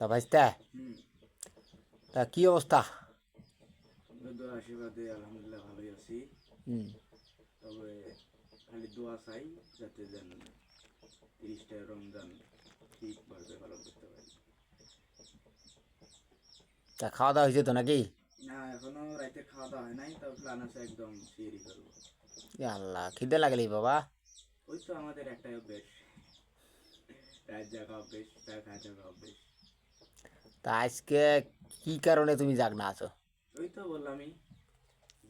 তা ভাইস্তা হুম তা কি অবস্থা আশীর্বাদে আলহামদুলিল্লাহ ভালোই আছি হুম তবে খালি দোয়া চাই যাতে যেন তিরিশটা রমজান ঠিকভাবে পালন করতে পারি তা খাওয়া দাওয়া হয়েছে তো নাকি? না এখনও রাতে খাওয়া দাওয়া হয় নাই তবে প্ল্যান আছে একদম সিয়ারি করব আল্লাহ খিদে লাগলি বাবা? ওই তো আমাদের একটাই অভ্যেস। রাত জাগা অভ্যেস রাত খাওয়া জাগা অভ্যেস। তা আজকে কি কারণে তুমি জাগনা আছো? ওই তো বললামই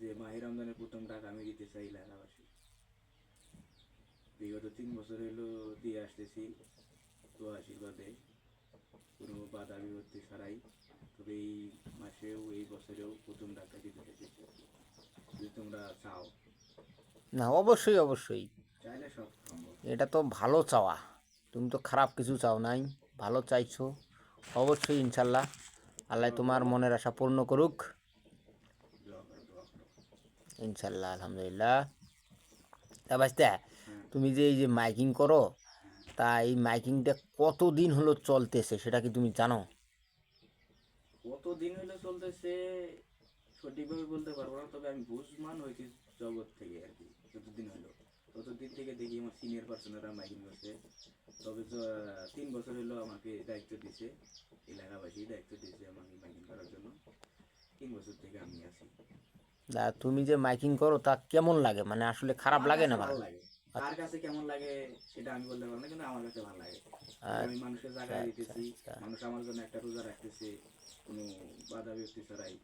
যে মাহির রমজানের প্রথম টাকা আমি দিতে চাই এলাকাবাসী বিগত তিন বছর হলো দিয়ে আসতেছি তো আশীর্বাদে। কোনো বাধা বিপত্তি ছাড়াই তবে এই মাসেও এই বছরেও প্রথম টাকা দিতে চাইছি। যদি তোমরা চাও। না অবশ্যই অবশ্যই। চাইলে সব সম্ভব। এটা তো ভালো চাওয়া। তুমি তো খারাপ কিছু চাও নাই ভালো চাইছো। অবশ্যই, ইনশাল্লাহ। আল্লাহ তোমার মনের আশা পূর্ণ করুক। ইনশাল্লাহ, আলহামদুলিল্লাহ। তা বাস্তা তুমি যে এই যে মাইকিং করো, তা এই মাইকিংটা কতদিন হলো চলতেছে সেটা কি তুমি জানো? কতদিন হলো চলতেছে সঠিকভাবে বলতে পারব না, তবে আমি বুঝমান হয়েছি জগৎ থেকে আর কি যতদিন হলো। থেকে দেখি আমার সিনিয়র পার্সনেরা মাইকিং করছে। তবে তো, তিন বছর হলো আমাকে দায়িত্ব দিছে এলাকাবাসী দায়িত্ব দিয়েছে আমাকে মাইকিং করার জন্য। তিন বছর থেকে আমি আছি। তা তুমি যে মাইকিং করো তা কেমন লাগে? মানে আসলে খারাপ লাগে না ভালো লাগে। কার কাছে কেমন লাগে সেটা আমি বলতে পারব না কিন্তু আমার কাছে ভালো লাগে। আমি মানুষের জায়গায় দিতেছি মানুষ আমার জন্য একটা রোজা রাখতেছে। কোনো বাধা ব্যক্তি ছাড়াই।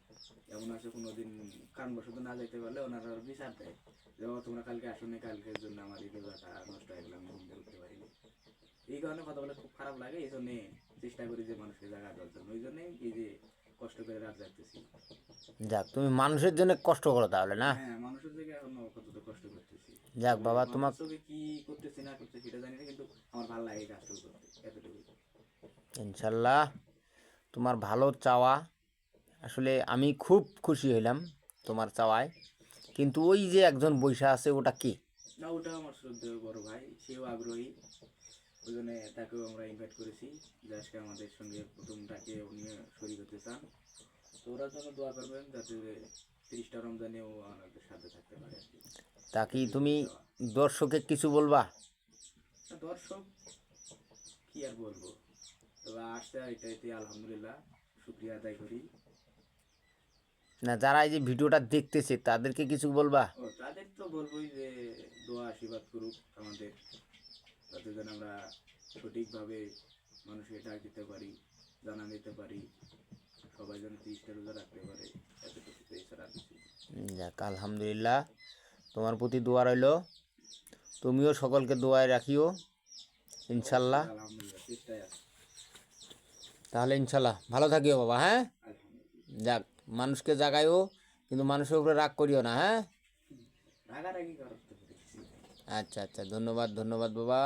এমন আছে কোনোদিন কারণবশত না যেতে পারলে ওনারা বিচার দেয়। যে "ও, তোমরা কালকে আসো না কালকের জন্য আমার এই রোজাটা নষ্ট হয়ে গেলাম ঘুম থেকে উঠতে পারিনি। এই কারণে কথা বলে খুব খারাপ লাগে এই জন্যে চেষ্টা করি যে মানুষকে জায়গা দেওয়ার জন্য। ওই জন্যই এই যে কষ্ট করে রাত যাচ্তেছি যাক তুমি মানুষের জন্য কষ্ট করো তাহলে না? হ্যাঁ মানুষের থেকে এখনও কতটা কষ্ট করতেছি। যাক বাবা তোমার মানুষকে কি করতেছি না করতেছি সেটা জানি না কিন্তু আমার ভালো লাগে কাজটা করতে এতটুকু ইনশাল্লাহ। তোমার ভালো চাওয়া। আসলে আমি খুব খুশি হইলাম তোমার চাওয়ায়। কিন্তু ওই যে একজন বৈশা আছে ওটা কি? না ওটা আমার শ্রদ্ধেয় বড় ভাই সেও আগ্রহী। ওই জন্য তাকেও আমরা ইনভাইট করেছি যে আজকে আমাদের সঙ্গে প্রথমটাকে উনি শরীর হতে চান। তো ওরা জন্য দোয়া করবেন যাতে তিরিশটা রমজানেও আমাদের সাথে থাকতে পারে তা কি তুমি দর্শকে কিছু বলবা? দর্শক কি আর বলব? তবে আসছে এটাইতে আলহামদুলিল্লাহ শুক্রিয়া আদায় করি। না যারা এই যে ভিডিওটা দেখতেছে তাদেরকে কিছু বলবা? তাদের তো বলবোই যে দোয়া আশীর্বাদ করুক আমাদের যাতে যেন আমরা সঠিকভাবে মানুষকে ডাক দিতে পারি জানা দিতে পারি সবাই যেন তিরিশটা রোজা রাখতে পারে এতটুকু এছাড়া। যাক আলহামদুলিল্লাহ তোমার প্রতি দোয়া রইল। তুমিও সকলকে দোয়ায় রাখিও ইনশাল্লাহ। আলহামদুলিল্লাহ চেষ্টায় আছে। তাহলে ইনশাল্লাহ ভালো থাকিও বাবা হ্যাঁ? আলহামদুলিল্লাহ যাক মানুষকে জাগাইও কিন্তু মানুষের উপরে রাগ করিও না হ্যাঁ? রাগারাগি করার তো কিছু নেই। আচ্ছা আচ্ছা ধন্যবাদ ধন্যবাদ বাবা।